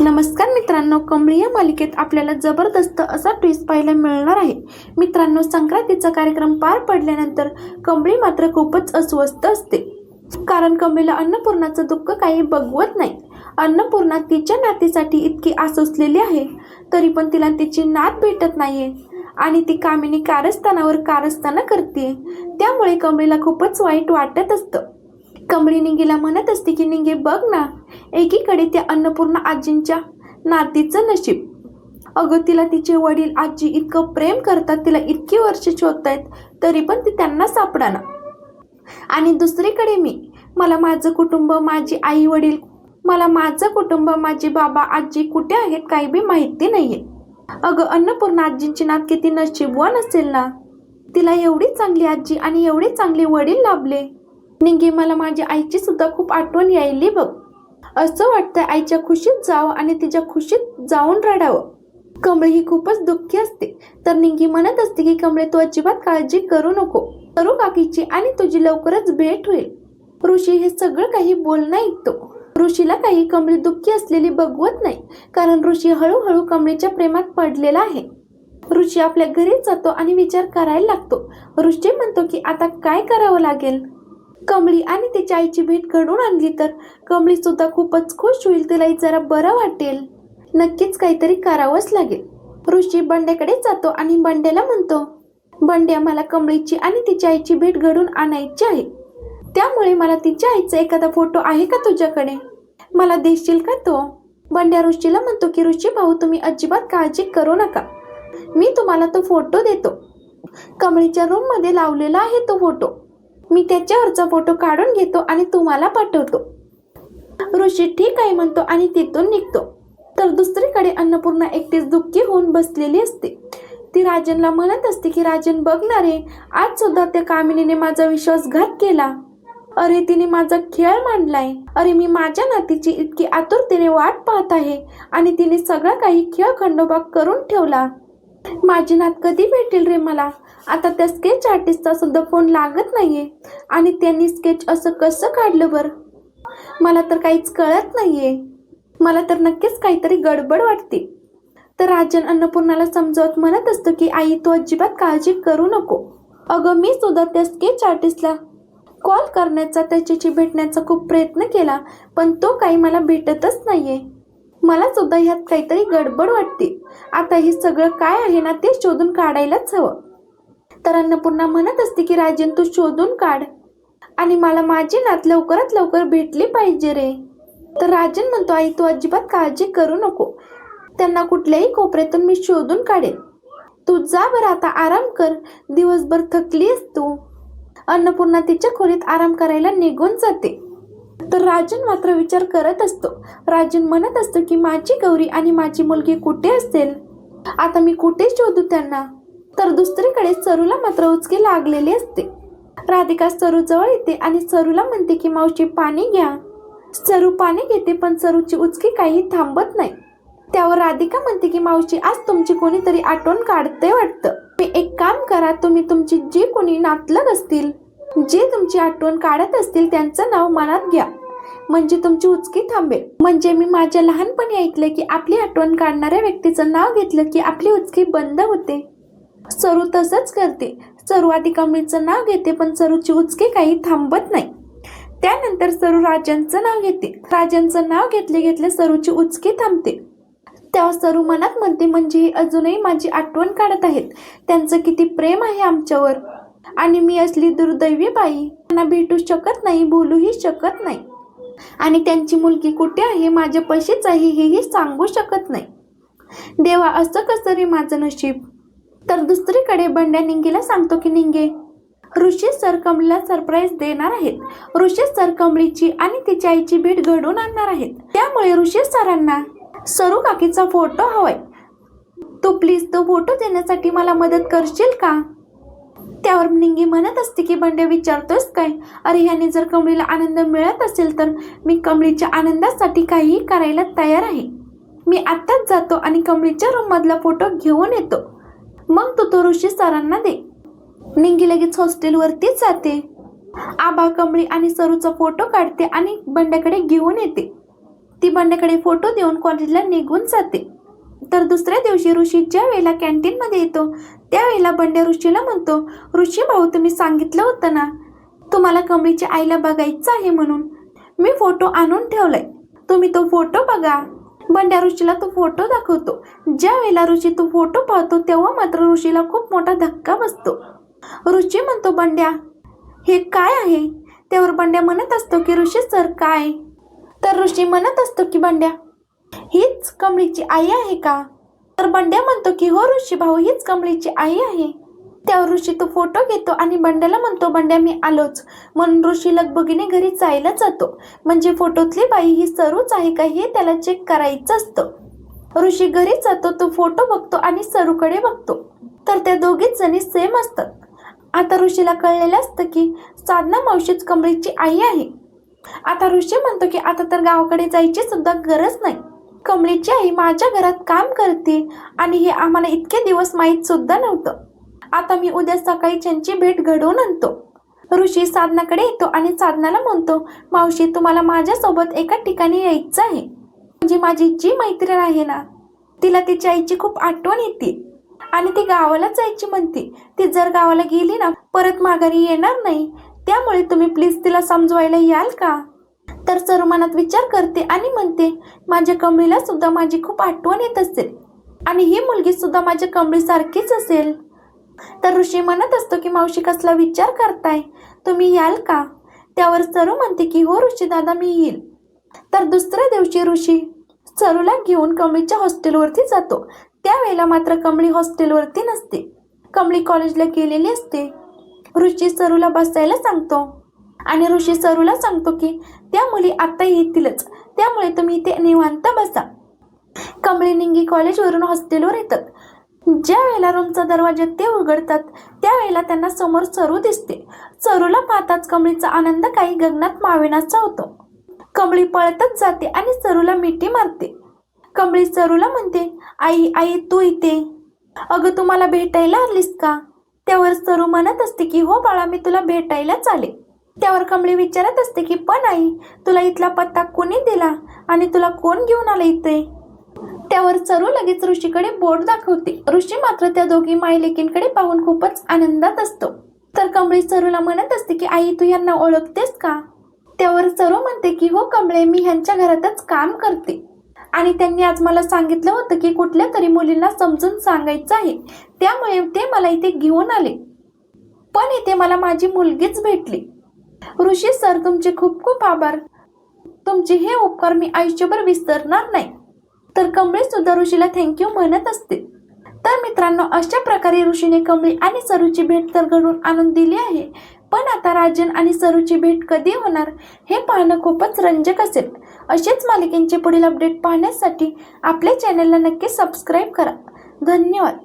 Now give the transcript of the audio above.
नमस्कार मित्रांनो कमळी या मालिकेत आपल्याला जबरदस्त असा ट्विस्ट पाहायला मिळणार आहे. मित्रांनो संक्रांतीचा कार्यक्रम पार पडल्यानंतर कमळी मात्र खूपच अस्वस्थ असते. कारण कमळीला अन्नपूर्णाचं दुःख काही बघवत नाही. अन्नपूर्णा तिच्या नातीसाठी इतकी आसोसलेली आहे तरी पण तिला तिची नात भेटत नाहीये आणि ती कामिनी कारस्थानावर कारस्थाना करते त्यामुळे कमळीला खूपच वाईट वाटत असतं. कमळी निंगीला म्हणत असते की निंगे बघ ना एकीकडे त्या अन्नपूर्णा आजींच्या नातीचं नशीब. अगं तिला तिचे वडील आजी इतकं प्रेम करतात तिला इतकी वर्ष शोधतायत तरी पण ती त्यांना सापडाना. आणि दुसरीकडे मी मला माझं कुटुंब माझी आई वडील मला माझं कुटुंब माझे बाबा आजी कुठे आहेत काही बी माहिती नाहीये. अगं अन्नपूर्णा आजींची नात किती नशीबवान असेल ना? तिला एवढी चांगली आजी आणि एवढे चांगले वडील लाभले. निंगे मला माझ्या आईची सुद्धा खूप आठवण यायली बघ. असं वाटतं आईच्या खुशीत जावं आणि तिच्या खुशीत जाऊन रडावं. कमळे ही खूपच दुःखी असते. तर निंगी म्हणत असते की कमळे तू अजिबात काळजी करू नको. करू काकीची आणि तुझी लवकरच भेट होईल. ऋषी हे सगळं काही बोलणं ऐकतो. ऋषीला काही कमळी दुःखी असलेली बघवत नाही. कारण ऋषी हळूहळू कमळीच्या प्रेमात पडलेला आहे. ऋषी आपल्या घरी जातो आणि विचार करायला लागतो. ऋषी म्हणतो की आता काय करावं लागेल? कमळी आणि तिच्या आईची भेट घडून आणली तर कमळी सुद्धा खूपच खुश होईल तिलाही जरा बरं वाटेल. नक्कीच काहीतरी करावंच लागेल. ऋषी बंड्याकडे जातो आणि बंड्याला म्हणतो बंड्या मला कमळीची आणि तिच्या आईची भेट घडून आणायची आहे. त्यामुळे मला तिच्या आईचा एखादा फोटो आहे का तुझ्याकडे? मला देशील का तो? बंड्या ऋषीला म्हणतो की ऋषी भाऊ तुम्ही अजिबात काळजी करू नका. मी तुम्हाला तो फोटो देतो. कमळीच्या रूममध्ये लावलेला आहे तो फोटो. मी त्याच्यावरचा फोटो काढून घेतो आणि तुम्हाला पाठवतो. ऋषी ठीक आहे म्हणतो आणि तिथून निघतो. तर दुसरीकडे अन्नपूर्णा एकटीच दुःखी होऊन बसलेली असते. ती राजनला म्हणत असते की राजन बघणारे आज सुद्धा त्या कामिनीने माझा विश्वासघात केला. अरे तिने माझा खेळ मांडलाय. अरे मी माझ्या नातीची इतकी आतुरतेने वाट पाहत आहे आणि तिने सगळा काही खेळ खंडोबा करून ठेवला. माझी नात कधी भेटेल रे मला? आता त्या स्केच आर्टिस्टचा सुद्धा फोन लागत नाहीये. आणि त्यांनी स्केच असं कसं काढलं बरं? मला तर काहीच कळत नाहीये. मला तर नक्कीच काहीतरी गडबड वाटते. तर राजन अन्नपूर्णाला समजावत म्हणत असतो की आई तू अजिबात काळजी करू नको. अगं मी सुद्धा त्या स्केच आर्टिस्टला कॉल करण्याचा त्याच्याशी भेटण्याचा खूप प्रयत्न केला पण तो काही मला भेटतच नाहीये. मला सुद्धा ह्यात काहीतरी गडबड वाटते. आता हे सगळं काय आहे ना ते शोधून काढायलाच हवं. तर अन्नपूर्णा म्हणत असते की राजन तू शोधून काढ. आणि मला माझी नात लवकरात लवकर भेटली पाहिजे रे. तर राजन म्हणतो आई तू अजिबात काळजी करू नको. त्यांना कुठल्याही कोपऱ्यातून मी शोधून काढेन. तू जा बरं आता आराम कर. दिवसभर थकलीस तू. अन्नपूर्णा तिच्या खोलीत आराम करायला निघून जाते. तर राजन मात्र विचार करत असतो. राजन म्हणत असतो की माझी गौरी आणि माझी मुलगी कुठे असेल आता मी कुठे शोधू त्यांना? तर दुसरीकडे सरूला मात्र उचके लागलेली असते. राधिका सरू जवळ येते आणि सरूला म्हणते की मावशी पाणी घ्या. सरू पाणी घेते पण सरूची उचकी काही थांबत नाही. त्यावर राधिका म्हणते की मावशी आज तुमची कोणीतरी आठवण काढते वाटतं. मी एक काम करा तुम्ही तुमची जी कोणी नातलग असतील जे तुमची आठवण काढत असतील त्यांचं नाव मनात घ्या. म्हणजे तुमची उचकी थांबेल. म्हणजे मी माझ्या लहानपणी ऐकलं की आपली आठवण काढणाऱ्या व्यक्तीचं नाव घेतलं की आपली उचकी बंद होते. सरू तसंच करते. सरू आधी कमळीचं नाव घेते पण सरूची उचकी काही थांबत नाही. त्यानंतर सरू राजांचं नाव घेते. राजांचं नाव घेतले घेतले सरूची उचकी थांबते. तेव्हा सरू मनात म्हणते म्हणजे हे अजूनही माझी आठवण काढत आहेत. त्यांचं किती प्रेम आहे आमच्यावर. आणि मी असली दुर्दैवी बाई. त्यांना भेटू शकत नाही बोलूही शकत नाही. आणि त्यांची मुलगी कुठे आहे? माझ्या पैसेच आहे हेही सांगू शकत नाही. देवा असं कसं रे माझं नशीब? तर दुसरीकडे बंड्या निंगेला सांगतो की निंगे ऋषी सरकमलीला सरप्राईज देणार आहेत. ऋषी सरकमलीची आणि तिच्या आईची भेट घडवून आणणार आहेत. त्यामुळे ऋषी सरांना सरू काकीचा फोटो हवाय. तू प्लीज तो फोटो देण्यासाठी मला मदत करशील का? त्यावर निंगी म्हणत असते की बंड्या विचारतोस काय? अरे ह्याने जर कमळीला आनंद मिळत असेल तर मी कमळीच्या आनंदासाठी काहीही करायला तयार आहे. मी आत्ताच जातो आणि कमळीच्या रूम मधला फोटो घेऊन येतो. मग तू तो ऋषी सरांना दे. निंगी लगेच हॉस्टेलवरतीच जाते. आबा कमळी आणि सरूचा फोटो काढते आणि बंड्याकडे घेऊन येते. ती बंड्याकडे फोटो देऊन कॉलेजला निघून जाते. तर दुसऱ्या दिवशी ऋषी ज्या वेळेला कॅन्टीनमध्ये येतो त्यावेळेला बंड्या ऋषीला म्हणतो ऋषी भाऊ तुम्ही सांगितलं होतं ना तुम्हाला कमळीच्या आईला बघायचं आहे म्हणून. मी फोटो आणून ठेवलाय. तुम्ही तो फोटो बघा. बंड्या ऋषीला तो फोटो दाखवतो. ज्या वेळेला ऋषी तो फोटो पाहतो तेव्हा मात्र ऋषीला खूप मोठा धक्का बसतो. ऋषी म्हणतो बंड्या हे काय आहे? त्यावर बंड्या म्हणत असतो की ऋषी सर काय? तर ऋषी म्हणत असतो की बंड्या हीच कमळीची आई आहे का? तर बंड्या म्हणतो की हो ऋषी भाऊ हीच कमळीची आई आहे. त्यावर ऋषी तो फोटो घेतो आणि बंड्याला म्हणतो बंड्या मी आलोच. म्हणून ऋषी लगबगीने घरी जायला जातो. म्हणजे फोटोतली बाई ही सरूच आहे का हे त्याला चेक करायचं असतं. ऋषी घरी जातो तो फोटो बघतो आणि सरूकडे बघतो. तर त्या दोघीच जणी सेम असतात. आता ऋषीला कळलेलं असतं की साधना मावशीच कमळीची आई आहे. आता ऋषी म्हणतो की आता तर गावाकडे जायची सुद्धा गरज नाही. कमळीची आई माझ्या घरात काम करते आणि हे आम्हाला इतके दिवस माहीत सुद्धा नव्हतं. आता मी उद्या सकाळी त्यांची भेट घडवून आणतो. ऋषी साधनाकडे येतो आणि साधनाला म्हणतो मावशी तुम्हाला माझ्यासोबत एका ठिकाणी यायचं आहे. म्हणजे माझी जी मैत्रीण आहे ना तिला तिच्या आईची खूप आठवण येते आणि ती गावाला जायची म्हणते. ती जर गावाला गेली ना परत माघारी येणार नाही. त्यामुळे तुम्ही प्लीज तिला समजवायला याल का? तर सर्व मनात विचार करते आणि म्हणते माझ्या कमळीला सुद्धा माझी खूप आठवण येत असेल आणि ही मुलगी सुद्धा माझ्या कमळीसारखीच असेल. तर ऋषी म्हणत असतो की मावशी कसला विचार करताय? तुम्ही याल का? त्यावर सरू म्हणते की हो ऋषी दादा मी येईल. तर दुसऱ्या दिवशी ऋषी सरूला घेऊन कमळीच्या हॉस्टेलवरती जातो. त्यावेळेला मात्र कमळी हॉस्टेलवरती नसते. कमळी कॉलेजला गेलेली असते. ऋषी सरूला बसायला सांगतो आणि ऋषी सरूला सांगतो की त्या मुली आता येतीलच. त्यामुळे तुम्ही इथे निवांत बसा. कमळी निंगी कॉलेजवरून हॉस्टेलवर येतात. ज्या वेळेला रूमचा दरवाजा ते उघडतात त्यावेळेला त्यांना समोर सरू दिसते. सरूला पाहताच कमळीचा आनंद काही गगनात मावेनाचा होतो. कमळी पळतच जाते आणि सरूला मिठी मारते. कमळी सरूला म्हणते आई आई तू इथे? अगं तू मला भेटायला आलीस का? त्यावर सरू म्हणत असते की हो बाळा मी तुला भेटायलाच आले. त्यावर कमळी विचारत असते की पण आई तुला इथला पत्ता कोणी दिला आणि तुला कोण घेऊन आलं इथे? त्यावर चरू लगेच ऋषीकडे बोट दाखवते. ऋषी मात्र त्या दोघी मायलेकींकडे पाहून खूपच आनंदात असतो. तर कमळी सरूला म्हणत असते की आई तू यांना ओळखतेस का? त्यावर चरू म्हणते की हो कमळे मी ह्यांच्या घरातच काम करते. आणि त्यांनी आज मला सांगितलं होतं की कुठल्या तरी मुलींना समजून सांगायचं आहे. त्यामुळे ते मला इथे घेऊन आले. पण इथे मला माझी मुलगीच भेटली. ऋषी सर तुमचे खूप खूप आभार. तुमचे हे उपकार मी आयुष्यभर विसरणार नाही. तर कमळी सुद्धा ऋषीला थँक्यू म्हणत असते. तर मित्रांनो अशा प्रकारे ऋषीने कमळी आणि सरूची भेट तर घडून आणून दिली आहे. पण आता राजन आणि सरूची भेट कधी होणार हे पाहणं खूपच रंजक असेल. असेच मालिकेंचे पुढील अपडेट पाहण्यासाठी आपल्या चॅनलला नक्की सबस्क्राईब करा. धन्यवाद.